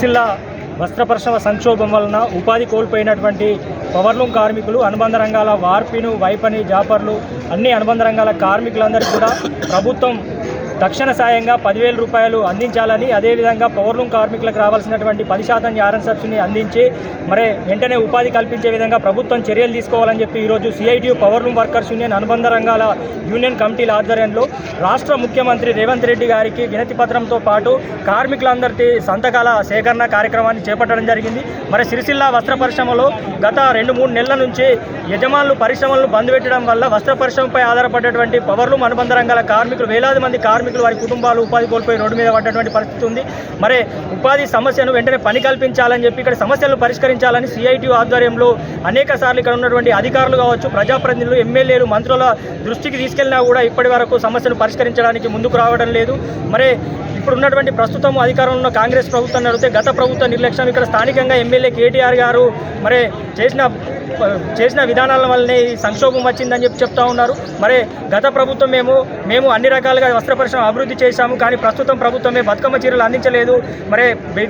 సిరిసిల్ల వస్త్ర పరిశ్రమ సంక్షోభం వలన ఉపాధి కోల్పోయినటువంటి పవర్లూమ్ కార్మికులు అనుబంధ రంగాల వార్పిను వైపని జాపర్లు అన్ని అనుబంధ రంగాల కార్మికులందరికీ కూడా ప్రభుత్వం తక్షణ సాయంగా పదివేల రూపాయలు అందించాలని అదేవిధంగా పవర్లూమ్ కార్మికులకు రావాల్సినటువంటి పది శాతం యారన్ సబ్సిడీని అందించి మరి వెంటనే ఉపాధి కల్పించే విధంగా ప్రభుత్వం చర్యలు తీసుకోవాలని చెప్పి ఈరోజు సిఐటియు పవర్లూమ్ వర్కర్స్ యూనియన్ అనుబంధ రంగాల యూనియన్ కమిటీల ఆధ్వర్యంలో రాష్ట్ర ముఖ్యమంత్రి రేవంత్ రెడ్డి గారికి వినతి పత్రంతో పాటు కార్మికులందరి సంతకాల సేకరణ కార్యక్రమాన్ని చేపట్టడం జరిగింది. మరి సిరిసిల్ల వస్త్ర పరిశ్రమలో గత రెండు మూడు నెలల నుంచి యజమానులు పరిశ్రమలను బంద్ పెట్టడం వల్ల వస్త్ర పరిశ్రమపై ఆధారపడేటువంటి పవర్లూమ్ అనుబంధ రంగాల కార్మికులు వేలాది మంది కార్మికులు వారి కుటుంబాలు ఉపాధి కోల్పోయి రోడ్డు మీద పడ్డటువంటి పరిస్థితి ఉంది. మరి ఉపాధి సమస్యను వెంటనే పని కల్పించాలని చెప్పి ఇక్కడ సమస్యలను పరిష్కరించాలని సిఐటి ఆధ్వర్యంలో అనేక సార్లు ఇక్కడ ఉన్నటువంటి అధికారులు కావచ్చు ప్రజాప్రతినిధులు ఎమ్మెల్యేలు మంత్రుల దృష్టికి తీసుకెళ్ళినా కూడా ఇప్పటి వరకు సమస్యను పరిష్కరించడానికి ముందుకు రావడం లేదు. మరి ఇప్పుడు ఉన్నటువంటి ప్రస్తుతం అధికారంలో ఉన్న కాంగ్రెస్ ప్రభుత్వాన్ని అడిగితే గత ప్రభుత్వ నిర్లక్ష్యం ఇక్కడ స్థానికంగా ఎమ్మెల్యే కేటీఆర్ గారు మరి చేసిన చేసిన విధానాల వల్లనే ఈ సంక్షోభం వచ్చిందని చెప్పి చెప్తా ఉన్నారు. మరి గత ప్రభుత్వం మేము మేము అన్ని రకాలుగా వస్త్ర పరిశ్రమ అభివృద్ధి చేశాము కానీ ప్రస్తుతం ప్రభుత్వమే బతుకమ్మ చీరలు అందించలేదు. మరి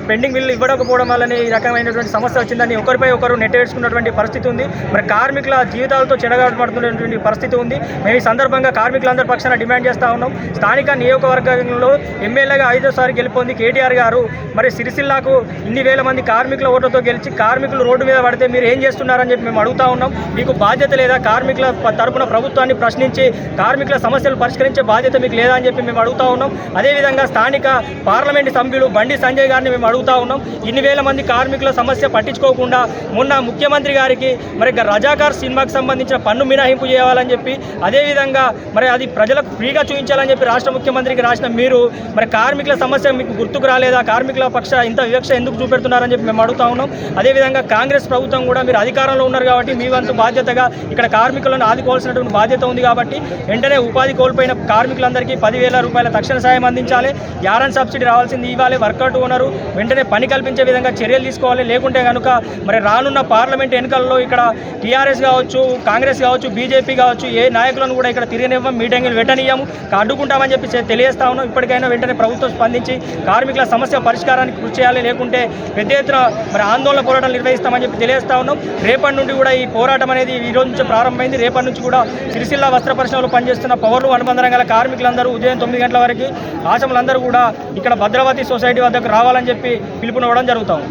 పెండింగ్ బిల్లు ఇవ్వకపోవడం వల్లనే ఈ రకమైనటువంటి సమస్య వచ్చిందని ఒకరిపై ఒకరు నెట్టవేసుకున్నటువంటి పరిస్థితి ఉంది. మరి కార్మికుల జీవితాలతో చెడగొట్టబడుతున్నటువంటి పరిస్థితి ఉంది. మేము ఈ సందర్భంగా కార్మికులందరి పక్షాన డిమాండ్ చేస్తా ఉన్నాం. స్థానిక నియోజకవర్గంలో ఎమ్మెల్యేగా ఐదోసారి గెలుపొంది కేటీఆర్ గారు. మరి సిరిసిల్లాకు ఇన్ని వేల మంది కార్మికుల ఓట్లతో గెలిచి కార్మికులు రోడ్డు మీద పడితే మీరు ఏం చేస్తున్నారని చెప్పి మేము అడుగుతా ఉన్నాం. మీకు బాధ్యత లేదా కార్మికుల తరపున ప్రభుత్వాన్ని ప్రశ్నించి కార్మికుల సమస్యలు పరిష్కరించే బాధ్యత మీకు లేదా అని చెప్పి మేము అడుగుతా ఉన్నాం. అదేవిధంగా స్థానిక పార్లమెంటు సభ్యులు బండి సంజయ్ గారిని మేము అడుగుతా ఉన్నాం. ఇన్ని వేల మంది కార్మికుల సమస్య పట్టించుకోకుండా మొన్న ముఖ్యమంత్రి గారికి మరి రజాకార్ సినిమాకి సంబంధించిన పన్ను మినహాయింపు చేయాలని చెప్పి అదేవిధంగా మరి అది ప్రజలకు ఫ్రీగా చూపించాలని చెప్పి రాష్ట్ర ముఖ్యమంత్రికి రాసిన మీరు మరి కార్మికుల సమస్య మీకు గుర్తుకు రాలేదా? కార్మికుల పక్ష ఇంత వివక్ష ఎందుకు చూపెడుతున్నారని చెప్పి మేము అడుగుతా ఉన్నాం. అదేవిధంగా కాంగ్రెస్ ప్రభుత్వం కూడా మీరు అధికారంలో ఉన్నారు కాబట్టి మీ వంతు బాధ్యతగా ఇక్కడ కార్మికులను ఆదుకోవాల్సినటువంటి బాధ్యత ఉంది కాబట్టి వెంటనే ఉపాధి కోల్పోయిన కార్మికులందరికీ పదివేల రూపాయల తక్షణ సాయం అందించాలి. యారన్ సబ్సిడీ రావాల్సింది ఇవ్వాలి. వర్కౌట్ ఓనరు వెంటనే పని కల్పించే విధంగా చర్యలు తీసుకోవాలి. లేకుంటే కనుక మరి రానున్న పార్లమెంట్ ఎన్నికల్లో ఇక్కడ టీఆర్ఎస్ కావచ్చు కాంగ్రెస్ కావచ్చు బీజేపీ కావచ్చు ఏ నాయకులను కూడా ఇక్కడ తిరగనివ్వం మీటింగ్లు పెట్టనియ్యము. అడ్డుకుంటామని చెప్పి తెలియజేస్తా ఉన్నాం. ఇప్పటికైనా వెంటనే ప్రభుత్వం స్పందించి కార్మికుల సమస్య పరిష్కారానికి కృషి చేయాలి. లేకుంటే పెద్ద ఎత్తున మరి ఆందోళన పోరాటాలు నిర్వహిస్తామని చెప్పి తెలియజేస్తా ఉన్నాం. రేపటి నుండి కూడా ఈ పోరాటం అనేది ఈ రోజు నుంచి ప్రారంభమైంది. రేపటి నుంచి కూడా సిరిసిల్ల వస్త్ర పరిశ్రమలో పనిచేస్తున్న పవర్లు అనుబంధ రంగాల కార్మికులందరూ ఉదయం తొమ్మిది గంటల వరకు ఆశములందరూ కూడా ఇక్కడ భద్రావతి సొసైటీ వద్దకు రావాలని చెప్పి పిలుపునివ్వడం జరుగుతాం.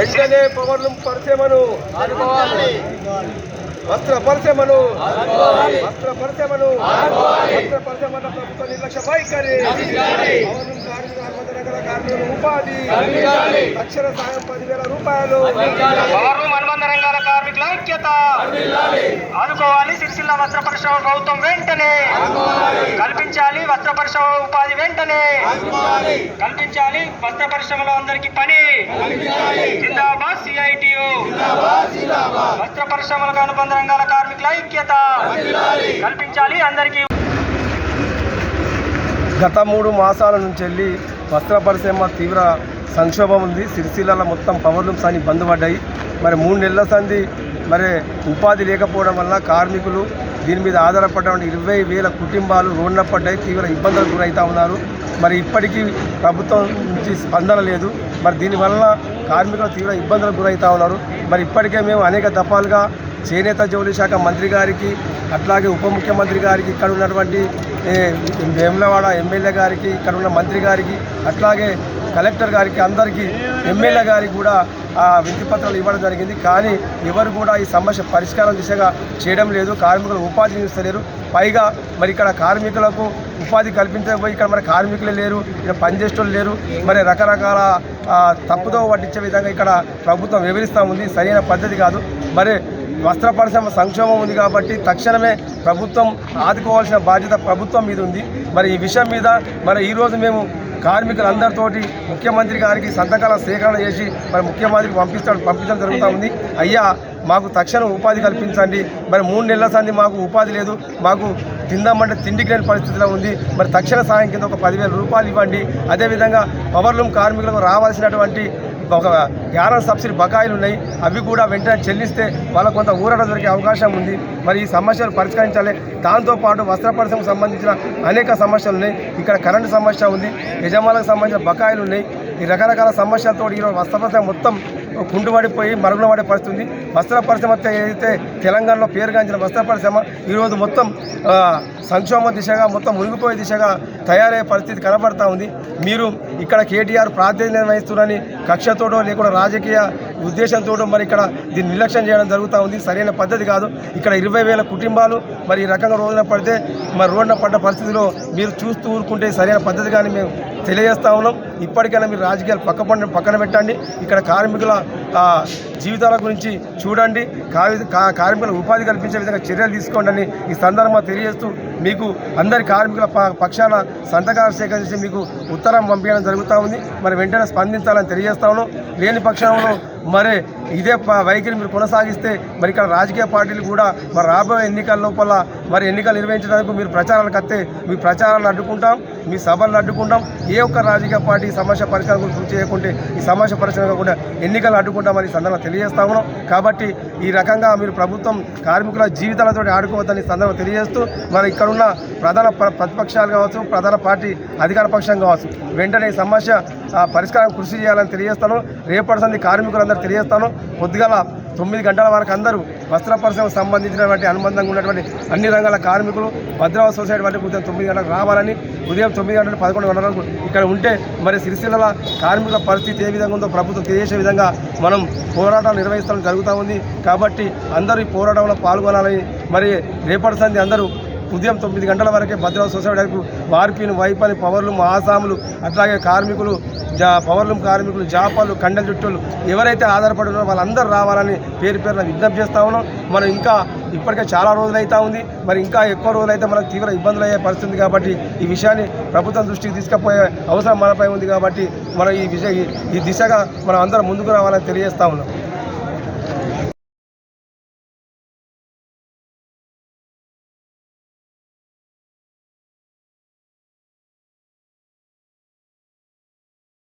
వెంటనే పరిశ్రమను వస్త్ర పరిశ్రమను వస్త్ర పరిశ్రమను వస్త్ర పరిశ్రమల ప్రభుత్వ నిర్లక్ష్య వైఖరి. కార్మికుల ఉపాధి లక్షల సాయం పదివేల రూపాయలు. అనుబంధ రంగాల కార్మికుల ఐక్యత. ఆదుకోవాలి సిరిసిల్ల వస్త్ర పరిశ్రమ ప్రభుత్వం వెంటనే. కల్పించాలి వస్త్ర పరిశ్రమ ఉపాధి వెంటనే. కల్పించాలి వస్త్ర పరిశ్రమలో అందరికీ పని. జిందాబాద్ సిఐటియు. వస్త్ర పరిశ్రమలకు అనుబంధ రంగాల కార్మికుల ఐక్యత. కల్పించాలి అందరికీ. గత మూడు మాసాల నుంచి వెళ్ళి వస్త్ర పరిశ్రమ తీవ్ర సంక్షోభం ఉంది. సిరిసిల్లలో మొత్తం పవర్ లూమ్స్ అని బంద్ పడ్డాయి. మరి మూడు నెలల సంది మరి ఉపాధి లేకపోవడం వల్ల కార్మికులు దీని మీద ఆధారపడటం ఇరవై వేల కుటుంబాలు రోడ్న పడ్డాయి. తీవ్ర ఇబ్బందులకు గురవుతూ ఉన్నారు. మరి ఇప్పటికీ ప్రభుత్వం నుంచి స్పందన లేదు. మరి దీనివల్ల కార్మికులు తీవ్ర ఇబ్బందులకు గురవుతూ ఉన్నారు. మరి ఇప్పటికే మేము అనేక దఫాలుగా చేనేత జౌలి శాఖ మంత్రి గారికి అట్లాగే ఉప ముఖ్యమంత్రి గారికి ఇక్కడ ఉన్నటువంటి వేములవాడ ఎమ్మెల్యే గారికి ఇక్కడ ఉన్న మంత్రి గారికి అట్లాగే కలెక్టర్ గారికి అందరికీ ఎమ్మెల్యే గారికి కూడా ఆ వినతి పత్రాలు ఇవ్వడం జరిగింది. కానీ ఎవరు కూడా ఈ సమస్య పరిష్కారం దిశగా చేయడం లేదు. కార్మికులు ఉపాధి ఇస్తలేరు పైగా మరి ఇక్కడ కార్మికులకు ఉపాధి కల్పించకపోయి ఇక్కడ మరి కార్మికులే లేరు ఇక్కడ పనిచేసేటోళ్ళు లేరు. మరి రకరకాల తప్పుదో పట్టించే విధంగా ఇక్కడ ప్రభుత్వం వివరిస్తూ ఉంది. సరైన పద్ధతి కాదు. మరి వస్త్ర పరిశ్రమ సంక్షోభం ఉంది కాబట్టి తక్షణమే ప్రభుత్వం ఆదుకోవాల్సిన బాధ్యత ప్రభుత్వం మీద ఉంది. మరి ఈ విషయం మీద మరి ఈరోజు మేము కార్మికులందరితోటి ముఖ్యమంత్రి గారికి సంతకాల సేకరణ చేసి మరి ముఖ్యమంత్రికి పంపిస్తాడు పంపించడం జరుగుతూ ఉంది. అయ్యా మాకు తక్షణం ఉపాధి కల్పించండి. మరి మూడు నెలల సంది మాకు ఉపాధి లేదు. మాకు తిందామంటే తిండికి లేని పరిస్థితిలో ఉంది. మరి తక్షణ సాయం కింద ఒక పదివేల రూపాయలు ఇవ్వండి. అదేవిధంగా పవర్లూమ్ కార్మికులకు రావాల్సినటువంటి ఒక యారన్ సబ్సిడీ బకాయిలు ఉన్నాయి. అవి కూడా వెంటనే చెల్లిస్తే వాళ్ళకు కొంత ఊరట దొరికే అవకాశం ఉంది. మరి ఈ సమస్యలు పరిష్కరించాలి. దాంతోపాటు వస్త్ర పరిశ్రమకు సంబంధించిన అనేక సమస్యలు ఉన్నాయి. ఇక్కడ కరెంటు సమస్య ఉంది. యజమానులకు సంబంధించిన బకాయిలు ఉన్నాయి. ఈ రకరకాల సమస్యలతో ఈరోజు వస్త్ర పరిశ్రమ మొత్తం కుంటుపడిపోయి మరుగున పడే పరిస్థితి ఉంది. వస్త్ర పరిశ్రమ ఏదైతే తెలంగాణలో పేరుగాంచిన వస్త్ర పరిశ్రమ ఈరోజు మొత్తం సంక్షోభ దిశగా మొత్తం మునిగిపోయే దిశగా తయారయ్యే పరిస్థితి కనబడతా ఉంది. మీరు ఇక్కడ కేటీఆర్ ప్రాతినిధ్యం వహిస్తున్నారని కక్షతోటో లేకుండా రాజకీయ ఉద్దేశంతో మరి ఇక్కడ దీన్ని నిర్లక్ష్యం చేయడం జరుగుతూ ఉంది. సరైన పద్ధతి కాదు. ఇక్కడ ఇరవై వేల కుటుంబాలు మరి ఈ రకంగా రోజున పడితే మరి రోడ్డున పడ్డ పరిస్థితిలో మీరు చూస్తూ ఊరుకుంటే సరైన పద్ధతి కానీ మేము తెలియజేస్తా ఉన్నాం. ఇప్పటికైనా మీరు రాజకీయాలు పక్క పక్కన పెట్టండి. ఇక్కడ కార్మికుల జీవితాల గురించి చూడండి. కా- కార్మికులకు ఉపాధి కల్పించే విధంగా చర్యలు తీసుకోండి అని ఈ సందర్భంగా తెలియజేస్తూ మీకు అందరి కార్మికుల ప- పక్షాన సంతకాలు సేకరించి మీకు ఉత్తరం పంపించడం జరుగుతూ ఉంది. మరి వెంటనే స్పందించాలని తెలియజేస్తాను లేని పక్షంలో మరి ఇదే ప- వైఖరి మీరు కొనసాగిస్తే మరి ఇక్కడ రాజకీయ పార్టీలు కూడా మరి రాబోయే ఎన్నికల లోపల మరి ఎన్నికలు నిర్వహించడానికి మీరు ప్రచారాలకు వస్తే మీ ప్రచారాలను అడ్డుకుంటాం మీ సభలను అడ్డుకుంటాం. ఏ ఒక్క రాజకీయ పార్టీ సమస్య పరిష్కారం కృషి చేయకుంటే ఈ సమస్య పరిష్కారం కాకుండా ఎన్నికలు అడ్డుకుంటామని ఈ సందర్భంగా తెలియజేస్తా ఉన్నాం. కాబట్టి ఈ రకంగా మీరు ప్రభుత్వం కార్మికుల జీవితాలతో ఆడుకోవద్దని ఈ సందర్భంగా తెలియజేస్తూ మరి ఇక్కడున్న ప్రధాన ప్ర- ప్రతిపక్షాలు కావచ్చు ప్రధాన పార్టీ అధికార పక్షం కావచ్చు వెంటనే సమస్య పరిష్కారం కృషి చేయాలని తెలియజేస్తాను. రేపటి సంది కార్మికులందరూ తెలియజేస్తాను. పొద్దుగల తొమ్మిది గంటల వరకు అందరూ వస్త్ర పరిశ్రమకు సంబంధించినటువంటి అనుబంధంగా ఉన్నటువంటి అన్ని రంగాల కార్మికులు భద్రావతి సొసైటీ వంటి ఉదయం తొమ్మిది గంటలకు రావాలని ఉదయం తొమ్మిది గంటల పదకొండు గంటల వరకు ఇక్కడ ఉంటే మరి సిరిసిల్ల కార్మికుల పరిస్థితి ఏ విధంగా ఉందో ప్రభుత్వం తెలియజేసే విధంగా మనం పోరాటం నిర్వహించడం జరుగుతూ ఉంది. కాబట్టి అందరూ ఈ పోరాటంలో పాల్గొనాలని మరి రేపటి సంది అందరూ ఉదయం తొమ్మిది గంటల వరకే భద్రావతి సొసైటీ వరకు వార్పిన్ వైపని పవర్లు ఆసాములు అట్లాగే కార్మికులు జా పవర్లూమ్ కార్మికులు జాపాలు కండల చుట్టూలు ఎవరైతే ఆధారపడి ఉన్నారో వాళ్ళందరూ రావాలని పేరు పేరున విజ్ఞప్తి చేస్తా ఉన్నాం. మనం ఇంకా ఇప్పటికే చాలా రోజులు ఉంది. మరి ఇంకా ఎక్కువ రోజులు అయితే మనకు తీవ్ర ఇబ్బందులు అయ్యే పరిస్థితి కాబట్టి ఈ విషయాన్ని ప్రభుత్వం దృష్టికి తీసుకుపోయే అవసరం మనపై ఉంది కాబట్టి మనం ఈ విషయ ఈ- ఈ దిశగా మనం అందరం ముందుకు రావాలని తెలియజేస్తా ఉన్నాం.